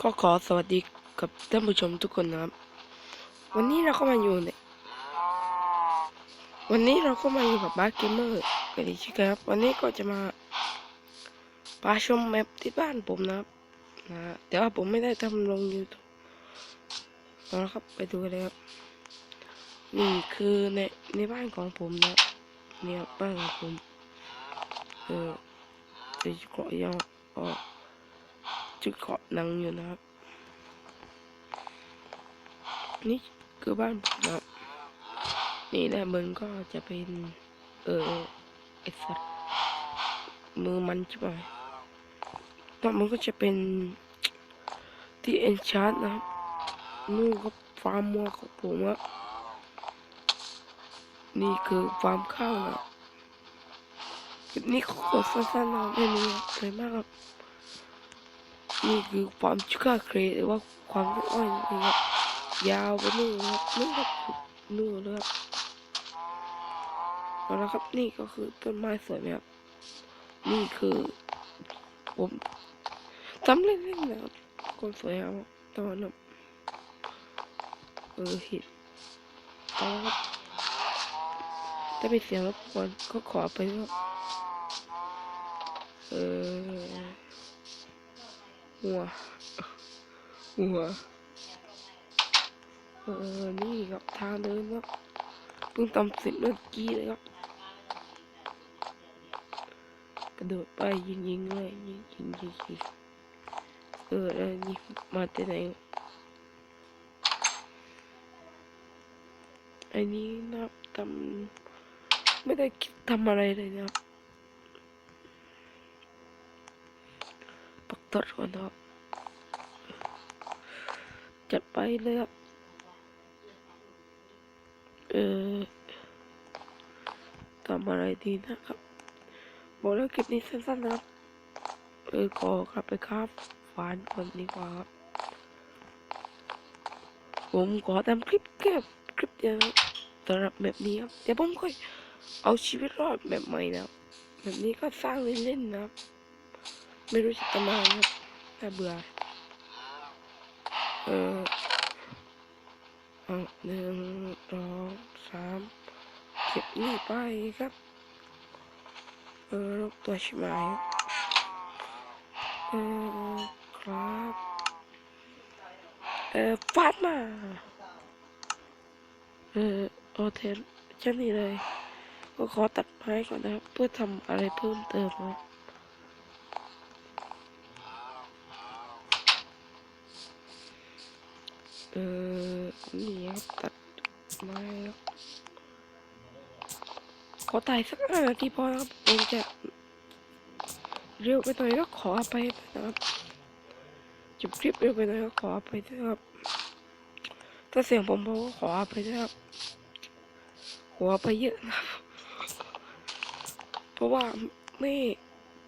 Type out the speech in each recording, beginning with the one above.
ก็ขอสวัสดีกับท่านผู้ชมทุกคนนะครับ วันนี้เราก็มาอยู่ในวันนี้เราก็มาอยู่กับบาร์เกมเมอร์กันอีกเช่นเคยครับ วันนี้ก็จะมาพาชมแมปที่บ้านผมนะครับนะแต่ว่าผมไม่ได้ทำลง YouTube เอาละครับไปดูกันเลยครับนี่คือในในบ้านของผมนะเนี่ยบ้านของผมเออจะเกาะยาวออก จุดเกาะหนังอยู่นะครับ นี่คือบ้านผมนะครับ นี่แหละมึงก็จะเป็น เออไอสัตว์มือมันใช่ไหมแล้วมันก็จะเป็นที่เอนชาร์ดนะครับนู่นก็ฟาร์มมัวของผมอะนี่คือฟาร์มข้าวนะคลิปนี้ขอสั้นๆนะไม่มีอะไรมากครับ นี่คือความชูกาเครดหรือว่าความอ้อยนะครับยาวไปนู่นนะครับนู่นครับนู่นเลยครับเอาละครับนี่ก็คือต้นไม้สวยไหมครับนี่คือผมทำเล่นๆนะครับคนสวยครับตอนนั้นเออเห็นเอาละครับถ้าเป็นเสียงรบกวนก็ขอไปวยครับเออ หัว หัว เออ นี่ครับทางเดินครับเพิ่งทำเสร็จเมื่อกี้เลยครับ กระโดดไปยิงยิงเลยยิงยิงยิงยิงเออแล้วนี่มาแต่ไหนอ้นี้นะทำไม่ได้คิดทำอะไรเลยนะครับปัก ตดก่อนนะครับจัดไปเลยครับ เออทำอะไรดีนะครับ บอกแล้วคลิปนี้สั้นๆนะครับ เออขอกลับไปครับฟานก่อนดีกว่าครับ ผมขอทำคลิปแค่คลิปเดียวนะสำหรับแบบนี้ครับเดี๋ยวผมค่อยเอาชีวิตรอดแบบใหม่นะแบบนี้ก็สร้างเล่นๆนะครับ ไม่รู้จะทำอะไรครับน่าเบื่อ เออเอหนึ่งสองสามเก็บนี่ไปครับ เออลูกตัวใช่ไหมเออครับเออฟาดมา เออโอเทนแค่นี้เลย ก็ขอตัดไม้ก่อนนะครับ เพื่อทำอะไรเพิ่มเติมครั เออนี่ครับตัดไม้ครับขอตายสักห้านาทีพอครับเองจะเร็วไปหน่อยก็ขออภัยนะครับจบคลิปเร็วไปหน่อยก็ขออภัยด้วยครับถ้าเสียงผมเบาก็ขออภัยด้วยครับขออภัยเยอะนะครับเพราะว่าไม่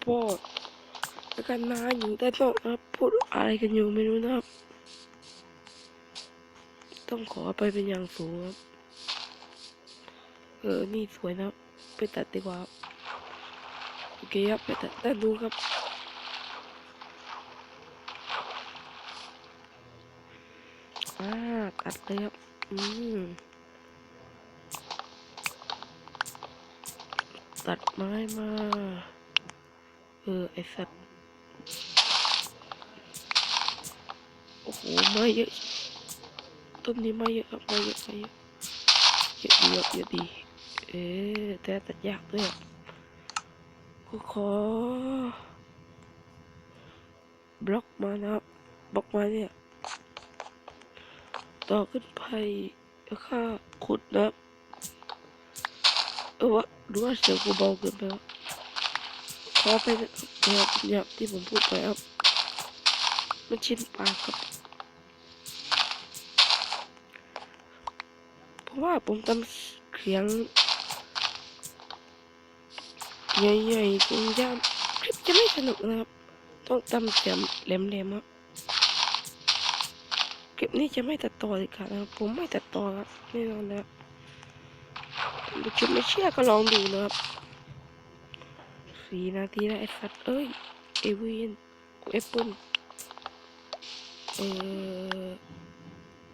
พอแล้วกันนาอยู่ใต้โต๊ะนะครับพูดอะไรกันอยู่ไม่รู้นะครับ ต้องขอไปเป็นอย่างสูงครับ เออ นี่สวยนะ ไปตัดดีกว่า โอเคครับ ไปตัดด้านนู้นครับ อ่า ตัดเลยครับ อืม ตัดไม้มา เออ ไอสัตว์ โอ้โห ไม้เยอะ ต้นนี้ม่เยอะครับม่เยอะม่เยอะเยอะดีเยอะดีเอ๊แต่ตัดยากด้วยครับก็ขอบล็อกมานะครับบล็อกมาเนี่ย ต่อขึ้นไปแล้วค่าขุดนะเออวะหรือว่าเสียงกูเบาเกินไปครับขอไปนะครับเนี่ยที่ผมพูดไปครับมันชินปากครับ ว่าผมทำเสียงใหญ่ๆจริงจังคลิปจะไม่สนุกนะครับ ต้องทำเสียงแหลมๆครับคลิปนี้จะไม่ตัดต่อเลยครับนะผมไม่ตัดต่อครับแน่นอนนะครับผู้ชมไม่เชื่อก็ลองดูนะครับสี่นาทีแล้วไอ้สัตว์เอ้ยเอเวนแอปเปิลเออ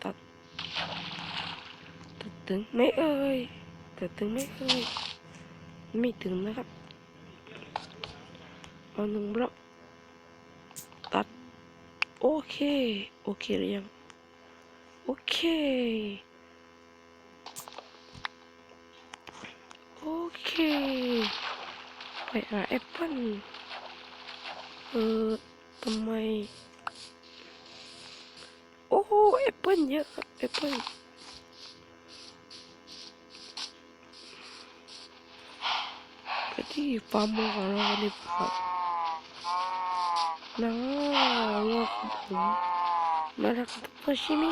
ตัดตัด ถึงไม่เอ่ยตัดถึงไม่เอ่ยไม่ถึงนะครับเอาหนึ่งบล็อกตัดโอเค โอเคหรือยังโอเค โอเค ไปหาแอปเปิ้ลเออทำไม โอ้โหแอปเปิ้ลเยอะครับแอปเปิ้ล ไปที่ฟาร์มของเรากันดีกว่าน้าว่าผมนารักตัวชิมิ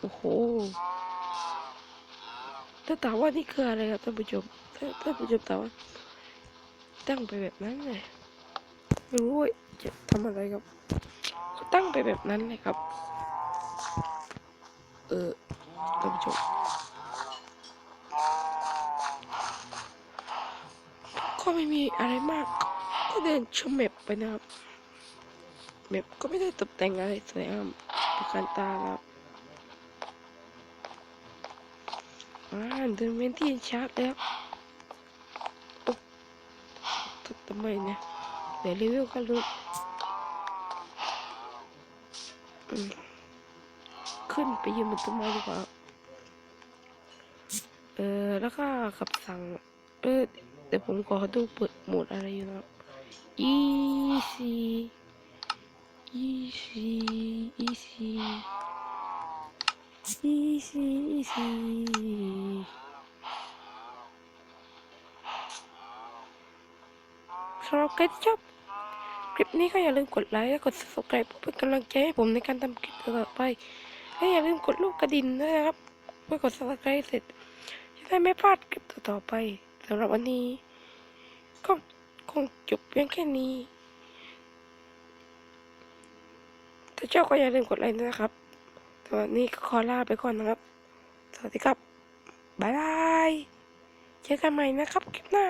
โอ้โหถ้าถามว่านี่คืออะไรครับท่านผู้ชมถ้าท่านผู้ชมถามว่าตั้งไปแบบนั้นเลยไม่รู้ว่าจะทำอะไรครับ ตั้งไปแบบนั้นเลยครับ เออท่านผู้ชมก็ไม่มีอะไรมาก ก็เดินชมแมปไปนะครับแมปก็ไม่ได้ตกแต่งอะไรสวยงามประการตาครับ อ่าเดินเว้นที่ชาร์จแล้วทุบทำไมเนี่ย เดี๋ยวรีวิวกันลุอืมขึ้นไปยืนบนต้นไม้ดีกว่า เออแล้วก็ขับสั่ง เออเดี๋ยวผมขอดูเปิดโหมดอะไรอยู่นะครับ easy easy easy easy easy สำหรับใครที่ชอบคลิปนี้ก็อย่าลืมกดไลค์และกด subscribe เพื่อเป็นกำลังใจให้ผมในการทำคลิปต่อไปและอย่าลืมกดลูกกระดิ่งด้วยนะครับเมื่อกด subscribe เสร็จจะได้ไม่พลาดคลิปต่อไปสำหรับวันนี้ก็คงจบเพียงแค่นี้ถ้าชอบก็อย่าลืมกดไลค์นะครับสำหรับวันนี้ก็ขอลาไปก่อนนะครับ สวัสดีครับบ๊ายบาย เจอกันใหม่นะครับคลิปหน้า